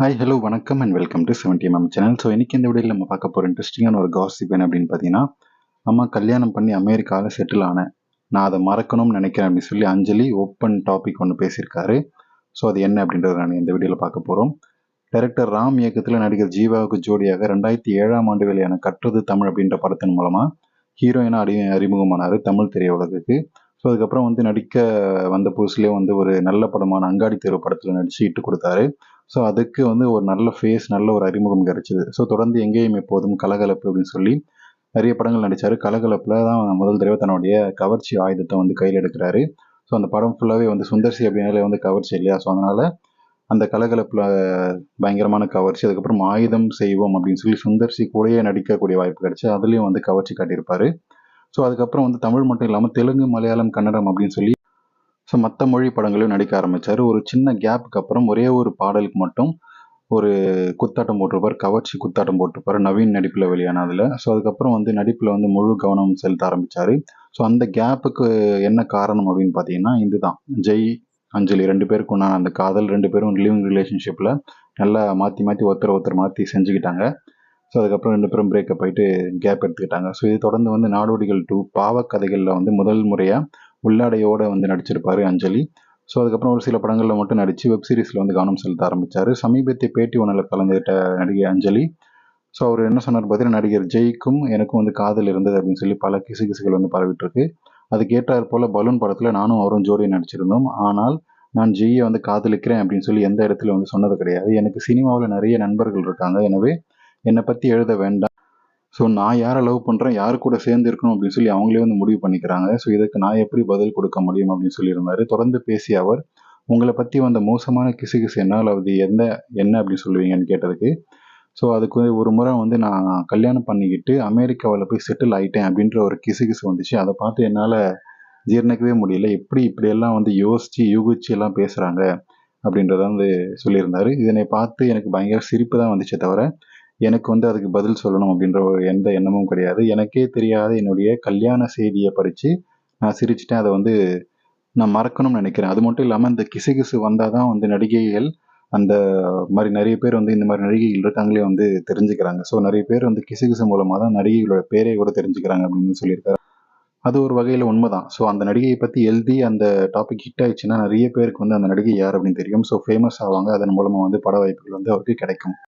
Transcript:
Hi hello வணக்கம் and welcome to seventy MM channel so இன்னைக்கு இந்த வீடியோவில் நம்ம பார்க்க போகிற இன்ட்ரெஸ்டிங்கான ஒரு காசிப் என்ன அப்படின்னு பார்த்தீங்கன்னா அம்மா கல்யாணம் பண்ணி அமெரிக்காவில் செட்டில் ஆனேன் நான் அதை மறக்கணும்னு நினைக்கிறேன் அப்படின்னு சொல்லி அஞ்சலி ஓப்பன் டாபிக் ஒன்று பேசியிருக்காரு. ஸோ அது என்ன அப்படின்றத நான் இந்த வீடியோவில் பார்க்க போகிறோம் டைரக்டர் ராம் இயக்கத்தில் நடிகர் ஜீவாவுக்கு ஜோடியாக ரெண்டாயிரத்தி ஏழாம் ஆண்டு வெளியான கற்றது தமிழ் அப்படின்ற படத்தின் மூலமாக ஹீரோயினாக அறி அறிமுகமானார் தமிழ் திரையுலகுக்கு. ஸோ அதுக்கப்புறம் வந்து நடிக்க வந்த புதுசுலேயே வந்து ஒரு நல்ல படமான அங்காடி தெரு படத்தில் நடித்து இட்டு கொடுத்தாரு. ஸோ அதுக்கு வந்து ஒரு நல்ல ஃபேஸ் நல்ல ஒரு அறிமுகம் கிடைச்சிது. ஸோ தொடர்ந்து எங்கேயும் எப்போதும் கலகலப்பு அப்படின்னு சொல்லி நிறைய படங்கள் நடித்தார் கலகலப்பில் தான் முதல் தடவை தன்னுடைய கவர்ச்சி ஆயுதத்தை வந்து கையில் எடுக்கிறாரு. ஸோ அந்த படம் ஃபுல்லாகவே வந்து சுந்தர்சி அப்படின்னாலே வந்து கவர்ச்சி இல்லையா? ஸோ அதனால் அந்த கலகலப்பில் பயங்கரமான கவர்ச்சி. அதுக்கப்புறம் ஆயுதம் செய்வோம் அப்படின்னு சொல்லி சுந்தர்சி கூடயே நடிக்கக்கூடிய வாய்ப்பு கிடைச்சி அதுலேயும் வந்து கவர்ச்சி காட்டியிருப்பார். ஸோ அதுக்கப்புறம் வந்து தமிழ் மட்டும் இல்லாமல் தெலுங்கு மலையாளம் கன்னடம் அப்படின்னு சொல்லி ஸோ மற்ற மொழி படங்களையும் நடிக்க ஆரம்பித்தார் ஒரு சின்ன கேப்புக்கு அப்புறம் ஒரே ஒரு பாடலுக்கு மட்டும் ஒரு குத்தாட்டம் போட்டிருப்பார். கவர்ச்சி குத்தாட்டம் போட்டிருப்பார். நவீன் நடிப்பில் வெளியானதில். ஸோ அதுக்கப்புறம் வந்து நடிப்பில் வந்து முழு கவனம் செலுத்த ஆரம்பித்தார் ஸோ அந்த கேப்புக்கு என்ன காரணம் அப்படின்னு பார்த்தீங்கன்னா இதுதான். ஜெய் அஞ்சலி ரெண்டு பேருக்கு உண்டான அந்த காதல் ரெண்டு பேரும் லிவிங் ரிலேஷன்ஷிப்பில் நல்லா மாற்றி மாற்றி ஒருத்தர் ஒருத்தர் மாற்றி செஞ்சுக்கிட்டாங்க. ஸோ அதுக்கப்புறம் ரெண்டு பேரும் பிரேக்கப் ஆகிட்டு கேப் எடுத்துக்கிட்டாங்க. ஸோ இது தொடர்ந்து வந்து நாடோடிகள் டூ பாவக்கதைகளில் வந்து முதல் முறையாக உள்ளாடையோடு வந்து நடிச்சிருப்பார் அஞ்சலி. ஸோ அதுக்கப்புறம் ஒரு சில படங்களில் மட்டும் நடித்து வெப் சீரிஸில் வந்து கவனம் செலுத்த ஆரம்பித்தார் சமீபத்திய பேட்டி ஒன்றில் கலந்துகிட்ட நடிகை அஞ்சலி. ஸோ அவர் என்ன சொன்னார் பார்த்தீங்கன்னா நடிகர் ஜெய்க்கும் எனக்கும் வந்து காதல் இருந்தது அப்படின்னு சொல்லி பல கிசு கிசுகள் வந்து பரவிட்டுருக்கு. அதுக்கு ஏற்றாற் போல் பலூன் படத்தில் நானும் அவரும் ஜோடி நடிச்சிருந்தோம். ஆனால் நான் ஜெய்யை வந்து காதலிக்கிறேன் அப்படின்னு சொல்லி எந்த இடத்துல வந்து சொன்னது கிடையாது. எனக்கு சினிமாவில் நிறைய நண்பர்கள் இருக்காங்க. எனவே என்னை பற்றி எழுத வேண்டாம். ஸோ நான் யாரை லவ் பண்ணுறேன் யார் கூட சேர்ந்து இருக்கணும் அப்படின்னு சொல்லி அவங்களே வந்து முடிவு பண்ணிக்கிறாங்க. ஸோ இதுக்கு நான் எப்படி பதில் கொடுக்க முடியும் அப்படின்னு சொல்லியிருந்தாரு. தொடர்ந்து பேசிய அவர் உங்களை பற்றி வந்த மோசமான கிசு கிசு என்னால் அது எந்த என்ன அப்படின்னு சொல்லுவீங்கன்னு கேட்டதுக்கு ஸோ அதுக்கு ஒரு முறை வந்து நான் கல்யாணம் பண்ணிக்கிட்டு அமெரிக்காவில் போய் செட்டில் ஆகிட்டேன் அப்படின்ற ஒரு கிசு கிசு வந்துச்சு. அதை பார்த்து என்னால் ஜீர்ணிக்கவே முடியல. எப்படி இப்படியெல்லாம் வந்து யோசித்து யூகிச்சு எல்லாம் பேசுகிறாங்க அப்படின்றத வந்து சொல்லியிருந்தார். இதனை பார்த்து எனக்கு பயங்கர சிரிப்பு தான் வந்துச்சே தவிர எனக்கு வந்து அதுக்கு பதில் சொல்லணும் அப்படின்ற ஒரு எந்த எண்ணமும் கிடையாது. எனக்கே தெரியாத என்னுடைய கல்யாண செய்தியை படித்து நான் சிரிச்சிட்டேன். அதை வந்து நான் மறக்கணும்னு நினைக்கிறேன். அது மட்டும் இல்லாமல் இந்த கிசுகிசு வந்தால் தான் வந்து நடிகைகள் அந்த மாதிரி நிறைய பேர் வந்து இந்த மாதிரி நடிகைகள் இருக்காங்களே வந்து தெரிஞ்சுக்கிறாங்க. ஸோ நிறைய பேர் வந்து கிசுகிசு மூலமாக தான் நடிகைகளோட பேரை கூட தெரிஞ்சுக்கிறாங்க அப்படின்னு சொல்லியிருக்காரு. அது ஒரு வகையில் உண்மைதான். ஸோ அந்த நடிகையை பற்றி எழுதி அந்த டாபிக் ஹிட் ஆயிடுச்சுன்னா நிறைய பேருக்கு வந்து அந்த நடிகை யார் அப்படின்னு தெரியும். ஸோ ஃபேமஸ் ஆவாங்க. அதன் மூலமாக வந்து பட வாய்ப்புகள் வந்து அவருக்கு கிடைக்கும்.